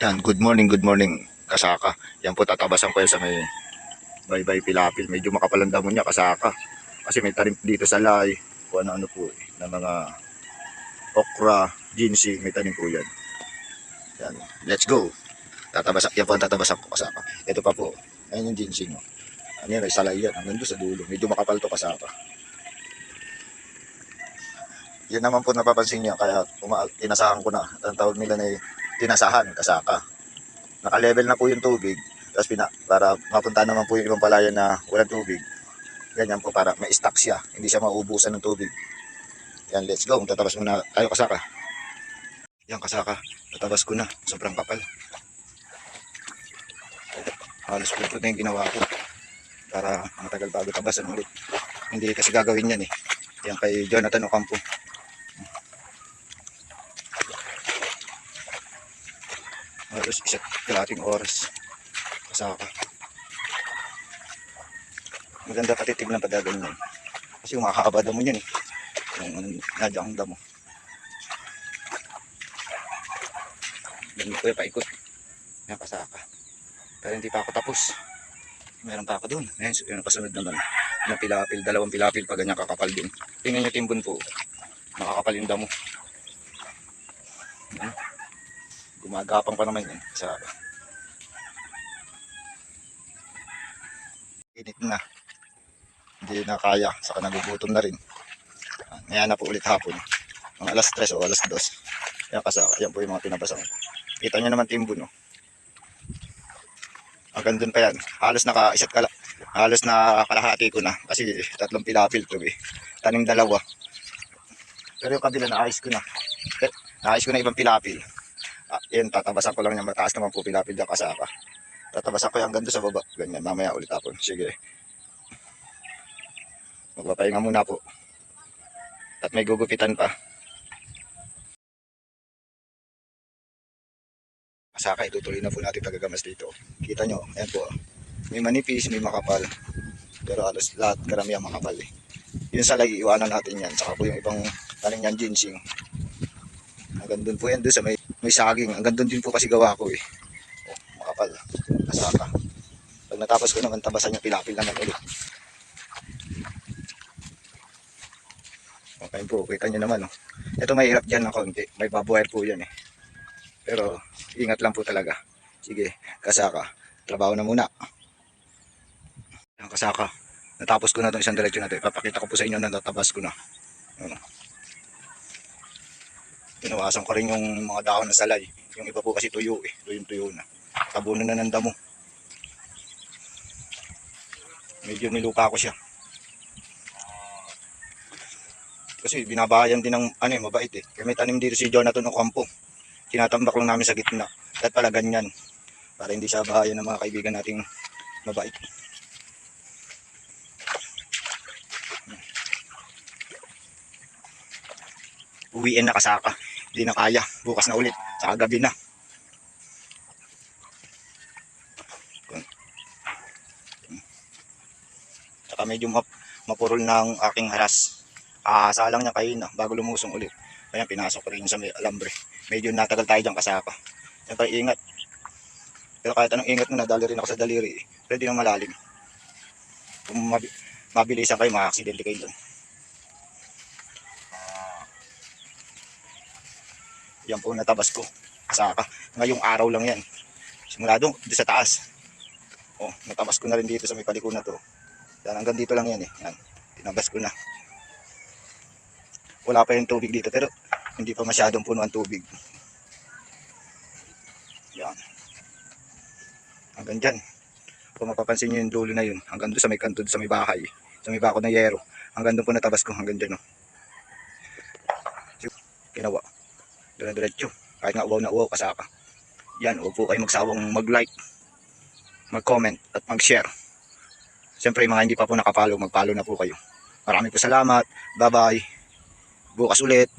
Yan, good morning, good morning, kasaka. Yan po, tatabasan ko yan sa may baybay pilapil. Medyo makapal ang damo niya, kasaka. Kasi may tanim dito sa lay, kung ano-ano po, eh, na mga okra, ginseng, may tanim po yan. Yan, let's go. Tatabasak, yan po ang tatabasak ko, kasaka. Ito pa po, ayun yung ginseng. Oh. Ano yan, may salay yan, hanggang doon sa dulo. Medyo makapal to, kasaka. Yan naman po napapansin niya, kaya uma- tinasahan ko na. Ang tawag nila na eh, tinasahan, kasaka. Naka-level na po yung tubig. Tapos pina, para mapunta naman po yung ibang palayan na walang tubig. Ganyan po para may stock siya. Hindi siya maubusan ng tubig. Yan, let's go. Tatabas muna tayo kasaka. Yan, kasaka. Tatabas ko na. Sobrang kapal. Halos po na yung ginawa ko. Para matagal bago tabasan ulit. Hindi kasi gagawin yan eh. Yan kay Jonathan Ocampo. Halos isa't kalating oras. Kasaka maganda pati tignan pag ganyan kasi yung makakaba damo yan eh. Yung nadya ang damo. Ganun ko yung paikot. Yan kasaka pero hindi pa ako tapos. Meron pa ako dun. Ayun so, yung kasunod naman. Ng pilapil dalawang pilapil pag ganyan kakapal din tingnan nyo timbon po. Makakapal yung damo Yan. Gumagapang pa naman yan sa init na. Hindi na kaya. Saka nagugutom na rin. Ngayon na po ulit hapon. Mga alas 3 o alas 2 yan kasaka yan po yung mga pinabasa ko. Kita nyo naman timbo no? Hanggang dun pa yan. Halos naka isa't kala halos na kalahati ko na. Kasi tatlong pilapil to eh. Tanim dalawa. Pero yung kabila naayos ko na. Eh, naayos ko na ibang pilapil Yun, tatabasan ko lang yung mataas naman po pilapil na kasaka. Tatabasan ko yung hanggang doon sa baba. Ganyan, mamaya ulit ako. Sige. Magpapahinga muna po. At may gugupitan pa. Kasaka, itutuloy na po natin pagagamas dito. Kita nyo, ayan po. May manipis, may makapal. Pero halos lahat karamihan makapal eh. Yun sa lagi, iwanan natin yan. Saka po yung ibang taling yan, ginseng. Hanggang doon po yan, doon sa may may saging. Hanggang doon din po kasi gawa ko eh. Oh, makapal. Kasaka. Pag natapos ko naman, tabasan niya pilapil naman ulit. Okay po, kita niyo naman. Oh. Ito may hirap dyan ng konti. May babuwer po yan eh. Pero ingat lang po talaga. Sige, kasaka. Trabaho na muna. Ang kasaka. Natapos ko na itong isang diretsyo na ito. Ipapakita ko po sa inyo na natabas ko na. Ano. Tinawasan ko rin yung mga dahon na salay. Yung iba po kasi tuyo eh. Tuyong tuyo na. Tabunan na ng damo. Medyo nilupa ko siya. Kasi binabahayan din ng ano eh, mabait eh. Kaya may tanim dito si Jonathan Ocampo. Tinatambak lang namin sa gitna. At pala ganyan. Para hindi siya bahayan ng mga kaibigan nating mabait. Uwiin na kasaka. Hindi na kaya. Bukas na ulit. Sa gabi na. Tsaka medyo map mapurol ng aking haras. Aasalang niya kayo na bago lumusong ulit. Kaya pinasok rin sa alambre. Medyo natagal tayo dyan kasaka. Siyempre ingat. Pero kahit anong ingat mo na, dali rin ako sa daliri. eh. Pwede nang malalim. Kung mabi- mabilisan kayo, ma-accidente kayo doon. Yan po natabas ko. Kasaka. Ngayong araw lang yan. Simula doon, dito sa taas. Oh, natabas ko na rin dito sa may paliko na to. Yan, hanggang dito lang yan eh. Yan, tinabas ko na. Wala pa yung tubig dito, pero hindi pa masyadong puno ang tubig. Yan. Hanggang dyan. Kung mapapansin nyo yung dulo na yun, hanggang doon sa may kanto, doon sa may bahay, sa may bako ng yero. Hanggang doon po natabas ko, hanggang dyan. Oh. Ginawa. Dire-diretso. Kahit nga uwaw na uwaw, kasaka. Yan, huwag po kayo magsawang mag-like, mag-comment, at mag-share. Siyempre, yung mga hindi pa po nakapalo, mag-follow na po kayo. Marami po salamat. Bye-bye. Bukas ulit.